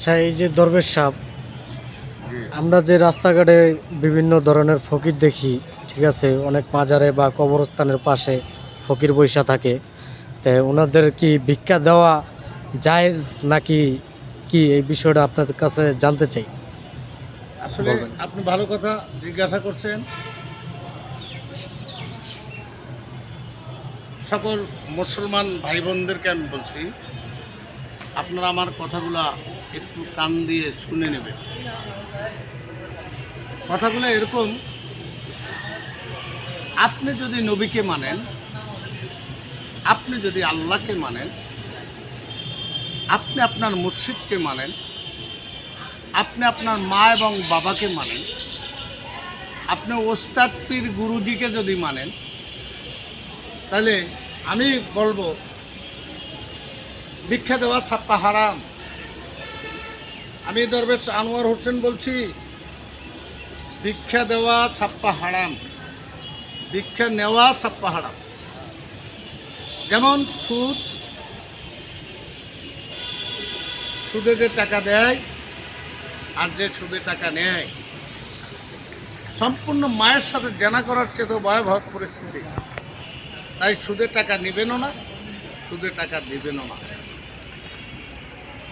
আচ্ছা এই যে দরবেশ সাপ আমরা যে রাস্তাঘাটে বিভিন্ন ধরনের ফকির দেখি ঠিক আছে অনেক মাজারে বা কবরস্থানের পাশে ফকির বৈশা থাকে তো ওনাদের কি ভিক্ষা দেওয়া জায়েজ নাকি কি এই বিষয়টা আপনাদের কাছে জানতে চাই? আসলে আপনি ভালো কথা জিজ্ঞাসা করছেন। সকল মুসলমান ভাই বোনদেরকে আমি বলছি আপনারা আমার কথাগুলা একটু কান দিয়ে শুনে নেবেন কথাগুলো এরকম, আপনি যদি নবীকে মানেন, আপনি যদি আল্লাহকে মানেন, আপনি আপনার মুর্শিদকে মানেন, আপনি আপনার মা এবং বাবাকে মানেন, আপনি ওস্তাদ পীর গুরুজিকে যদি মানেন, তাহলে আমি বলব, ভিক্ষা দেওয়া ছাপ্পা হারাম। আমি দরবেশ আনোয়ার হোসেন বলছি, ভিক্ষা দেওয়া ছাপ্পা হারাম। ভিক্ষা নেওয়া ছাপ্পা হারাম। যেমন সুদ, সুদে যে টাকা দেয় আর যে সুদে টাকা নেয়, সম্পূর্ণ মায়ের সাথে জানা করার চেয়ে তো ভয়াবহ পরিস্থিতি। তাই সুদে টাকা নেবেনও না, সুদে টাকা দেবেনও না।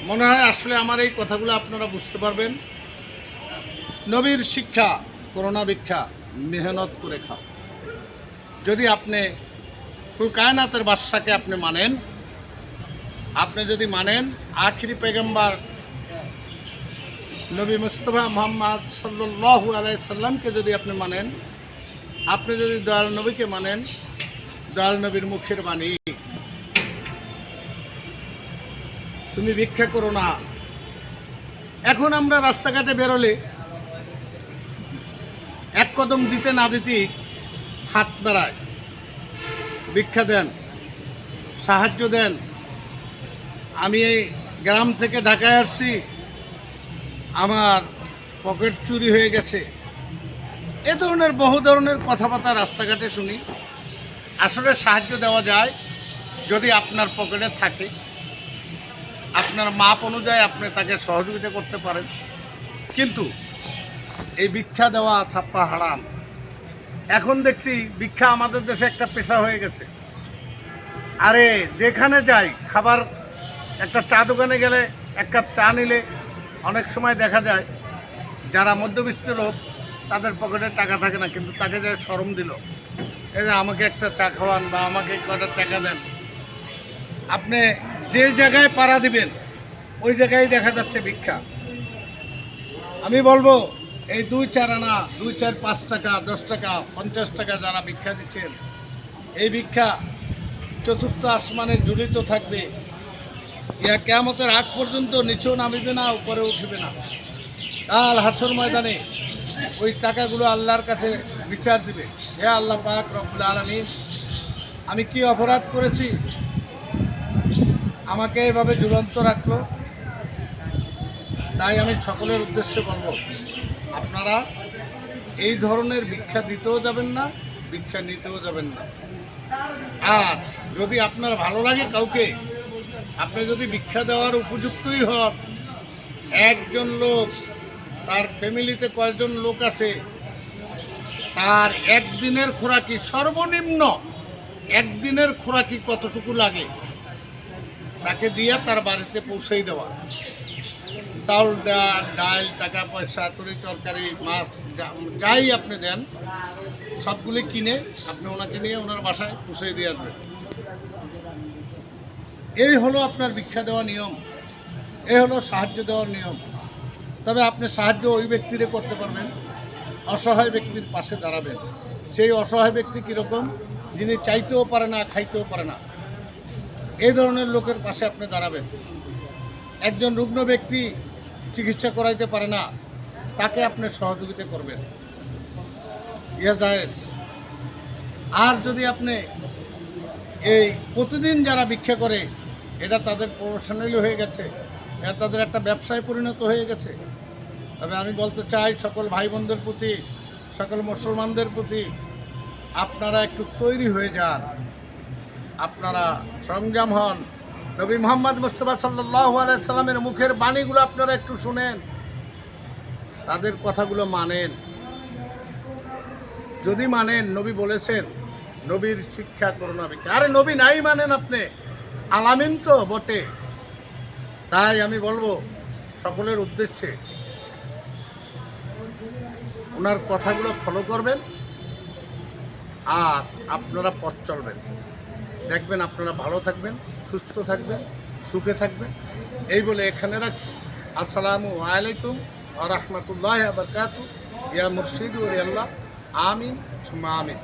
মনে হয় আসলে আমার এই কথাগুলো আপনারা বুঝতে পারবেন। নবীর শিক্ষা, করোনা ভিক্ষা মেহনত করে খাও। যদি আপনি কুল কায়নাতের বাদশাকে আপনি মানেন, আপনি যদি মানেন, আখিরি পেগম্বার নবী মুস্তফা মোহাম্মদ সাল্লু আলাইসাল্লামকে যদি আপনি মানেন, আপনি যদি দয়াল নবীকে মানেন, দয়াল নবীর মুখের বাণী তুমি ভিক্ষা করো না। এখন আমরা রাস্তাঘাটে বেরোলে এক কদম দিতে না দিতেই হাত বেড়ায়। ভিক্ষা দেন, সাহায্য দেন। আমি এই গ্রাম থেকে ঢাকায় আসছি, আমার পকেট চুরি হয়ে গেছে। এ ধরনের বহু ধরনের কথাবার্তা রাস্তাঘাটে শুনি। আসলে সাহায্য দেওয়া যায় যদি আপনার পকেটে থাকে। আপনার মাপ অনুযায়ী আপনি তাকে সহযোগিতা করতে পারেন। কিন্তু এই ভিক্ষা দেওয়া ছাপ্পা হারাম। এখন দেখছি ভিক্ষা আমাদের দেশে একটা পেশা হয়ে গেছে। আরে যেখানে যাই খাবার, একটা চা দোকানে গেলে এক কাপ চা নিলে অনেক সময় দেখা যায় যারা মধ্যবিত্ত লোক তাদের পকেটে টাকা থাকে না, কিন্তু তাকে যে শরম দিল। এই যে আমাকে একটা চা খাওয়ান বা আমাকে কয়টা টাকা দেন। আপনি যে জায়গায় পাড়া দিবেন, ওই জায়গায় দেখা যাচ্ছে ভিক্ষা। আমি বলব, এই দুই চার আনা, দুই চার পাঁচ টাকা, দশ টাকা, পঞ্চাশ টাকা যারা ভিক্ষা দিচ্ছেন, এই ভিক্ষা চতুর্থ আসমানে জড়িত থাকবে। ইয়া কেয়ামতের আগ পর্যন্ত নিচেও নামিবে না উপরে উঠবে না। কাল হাসর ময়দানে ওই টাকাগুলো আল্লাহর কাছে বিচার দিবে। হে আল্লাহ পাক রব্বুল আলমিন, আমি কি অপরাধ করেছি? আমাকে এভাবে ঝুলন্ত রাখল। তাই আমি সকলের উদ্দেশ্যে বলব, আপনারা এই ধরনের ভিক্ষা দিতেও যাবেন না, ভিক্ষা নিতেও যাবেন না। আর যদি আপনার ভালো লাগে কাউকে, আপনি যদি ভিক্ষা দেওয়ার উপযুক্তই হন, একজন লোক, তার ফ্যামিলিতে কয়েকজন লোক আছে, তার একদিনের খোরাকি সর্বনিম্ন একদিনের খোরাকি কতটুকু লাগে? তাকে দিয়ে তার বাড়িতে পৌঁছেই দেওয়া। চাউল দেওয়া ডাল, টাকা পয়সা, তরি তরকারি, মাছ যাই আপনি দেন, সবগুলি কিনে আপনি ওনাকে নিয়ে ওনার বাসায় পৌঁছে দিয়ে আসবেন। এই হলো আপনার ভিক্ষা দেওয়া নিয়ম। এই হলো সাহায্য দেওয়ার নিয়ম। তবে আপনি সাহায্য ওই ব্যক্তিরে করতে পারবেন, অসহায় ব্যক্তির পাশে দাঁড়াবেন। সেই অসহায় ব্যক্তি কীরকম? যিনি চাইতেও পারে না, খাইতেও পারে না। এই ধরনের লোকের পাশে আপনি দাঁড়াবেন। একজন রুগ্ন ব্যক্তি চিকিৎসা করাইতে পারে না, তাকে আপনি সহযোগিতা করবেন। ইয়া জায়েজ। আর যদি আপনি এই প্রতিদিন যারা ভিক্ষা করে, এটা তাদের প্রফেশনালি হয়ে গেছে, এটা তাদের একটা ব্যবসায় পরিণত হয়ে গেছে। তবে আমি বলতে চাই, সকল ভাই বোনদের প্রতি, সকল মুসলমানদের প্রতি আপনারা একটু তৈরি হয়ে যান। আপনারা সরঞ্জাম হন। নবী মোহাম্মদ মুস্তফা সাল্লাহ আলাইসাল্লামের মুখের বাণীগুলো আপনারা একটু শুনেন। তাদের কথাগুলো মানেন। যদি মানেন, নবী বলেছেন, নবীর শিক্ষা করোনা ভিক্ষা আরে নবী নাই মানেন আপনি। আলামিন তো বটে। তাই আমি বলব, সকলের উদ্দেশ্যে ওনার কথাগুলো ফলো করবেন আর আপনারা পথ চলবেন। দেখবেন আপনারা ভালো থাকবেন, সুস্থ থাকবেন, সুখে থাকবেন। এই বলে এখানে রাখছি। আসসালামু আলাইকুম আ রহমতুল্লাহ বরকাত ইয়া মুর্শিদ আল্লাহ আমিন। আমিন।